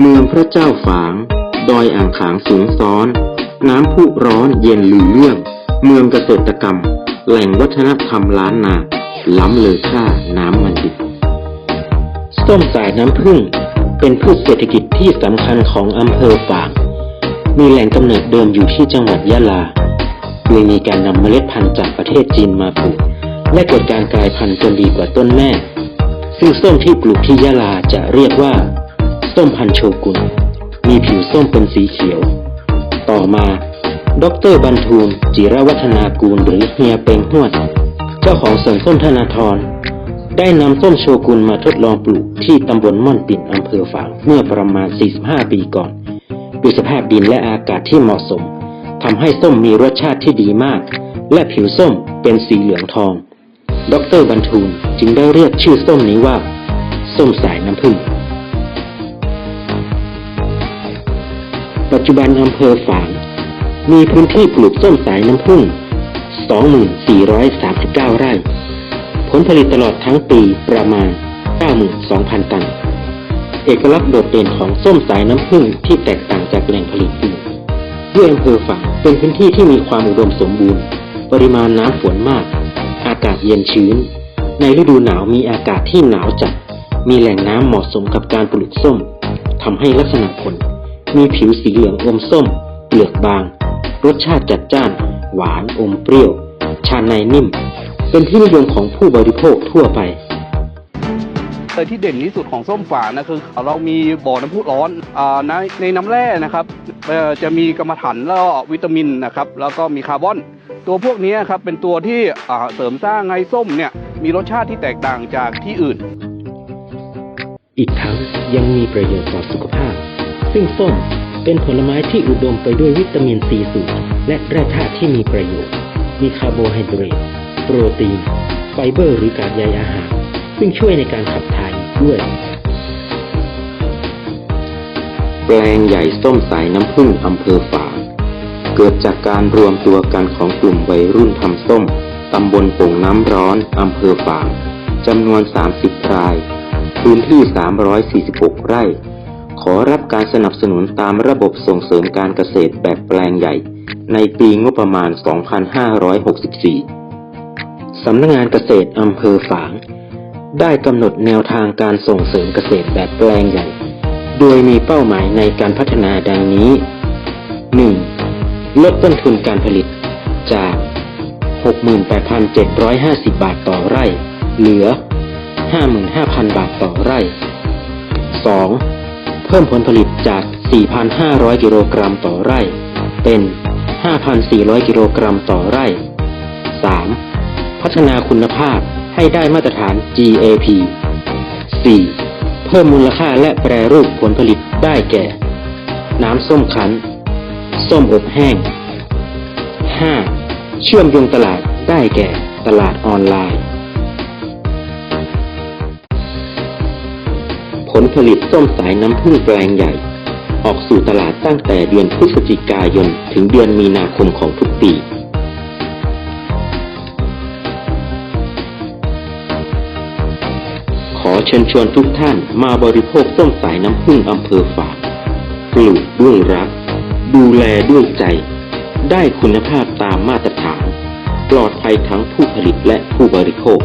เมืองพระเจ้าฝาง ดอยอ่างขางสูงซ้อน น้ำพุร้อนเย็นลือเรื่อง เมืองเกษตรกรรม แหล่งวัฒนธรรมล้านนา ล้ำเลอค่าน้ำมันดิบส้มสายน้ำผึ้งเป็นพืชเศรษฐกิจที่สำคัญของอำเภอฝาง มีแหล่งกำเนิดเดิมอยู่ที่จังหวัดยะลาโดยมีการนำเมล็ดพันธุ์จากประเทศจีนมาปลูก และเกิดการกลายพันธุ์จนดีกว่าต้นแม่ ซึ่งส้มที่ปลูกที่ยะลาจะเรียกว่า ส้มพันโชกุน มีผิวส้มเป็นสีเขียว ต่อมาดรบรรทูลจิรวัฒนากูลหรือเฮียเปงหวด เจ้าของสวนส้มธนาธรได้นำส้มโชกุนมาทดลองปลูกที่ตำบลม่อนปิ่นอำเภอฝางเมื่อประมาณ 45 ปีก่อนด้วยสภาพดินและอากาศที่เหมาะสมทำให้ส้มมีรสชาติที่ดีมาก และผิวส้มเป็นสีเหลืองทอง ดรบรรทูลจึงได้เรียกชื่อส้มนี้ว่า ส้มสายน้ำผึ้ง จจุบันอำเภอฝาง มีพื้นที่ปลูกส้มสายน้ำผึ้ง2439 ไร่ ผลผลิตตลอดทั้งปีประมาณ 92,000 ตัน เอกลักษณ์โดดเด่นของส้มสายน้ำผึ้งที่แตกต่างจากแหล่งผลิตอื่นด้วยอำเภอฝางเป็นพื้นที่ที่มีความอุดมสมบูรณ์ ปริมาณน้ำฝนมาก อากาศเย็นชื้น ในฤดูหนาวมีอากาศที่หนาวจัด มีแหล่งน้ำเหมาะสมกับการปลูกส้มทำให้ลักษณะผล มีผิวสีเหลืองอมส้ม เปลือกบาง รสชาติจัดจ้าน หวานอมเปรี้ยว ชาในนิ่ม เป็นที่นิยมของผู้บริโภคทั่วไปแต่ที่เด่นที่สุดของส้มฝางนะคือเรามีบ่อน้ำพุร้อนอาในในน้ำแร่นะครับเอ่อจะมีกรรมฐานแล้วก็วิตามินนะครับ แล้วก็มีคาร์บอน ตัวพวกนี้ครับเป็นตัวที่อ่าเสริมสร้างให้ส้มเนี่ยมีรสชาติที่แตกต่างจากที่อื่น อีกทั้งยังมีประโยชน์ต่อสุขภาพ ซึ่งส้มเป็นผลไม้ที่อุดมไปด้วยวิตามินซีสูงและแร่ธาตุที่มีประโยชน์ มีคาร์โบไฮเดรต โปรตีน ไฟเบอร์ หรือกากใยอาหาร ซึ่งช่วยในการขับถ่ายด้วย แปลงใหญ่ส้มสายน้ำผึ้งอำเภอฝางเกิดจากการรวมตัวกันของกลุ่มวัยรุ่นทำส้ม ตำบลโป่งน้ำร้อน อำเภอฝางจำนวน 30 ราย พื้นที่ 346 ไร่ ขอรับการสนับสนุนตามระบบส่งเสริมการเกษตรแบบแปลงใหญ่ ในปีงบประมาณ 2564 สำนักงานเกษตรอำเภอฝาง ได้กำหนดแนวทางการส่งเสริมเกษตรแบบแปลงใหญ่ โดยมีเป้าหมายในการพัฒนาดังนี้ 1. ลดต้นทุนการผลิตจาก 68,750 บาทต่อไร่ เหลือ 55,000 บาทต่อไร่ 2. เพิ่มผลผลิตจาก 4,500 กิโลกรัมต่อไร่ เป็น 5,400 กิโลกรัมต่อไร่ 3. พัฒนาคุณภาพให้ได้มาตรฐาน GAP 4. เพิ่มมูลค่าและแปรรูปผลผลิตได้แก่ น้ำส้มคั้น ส้มอบแห้ง 5. เชื่อมโยงตลาดได้แก่ตลาดออนไลน์ ผลผลิตส้มสายน้ำผึ้งแปลงใหญ่ ออกสู่ตลาดตั้งแต่เดือนพฤศจิกายนถึงเดือนมีนาคมของทุกปีขอเชิญชวนทุกท่านมาบริโภคส้มสายน้ำผึ้งอำเภอฝางปลูกด้วยรัก ดูแลด้วยใจ ได้คุณภาพตามมาตรฐาน ปลอดภัยทั้งผู้ผลิตและผู้บริโภค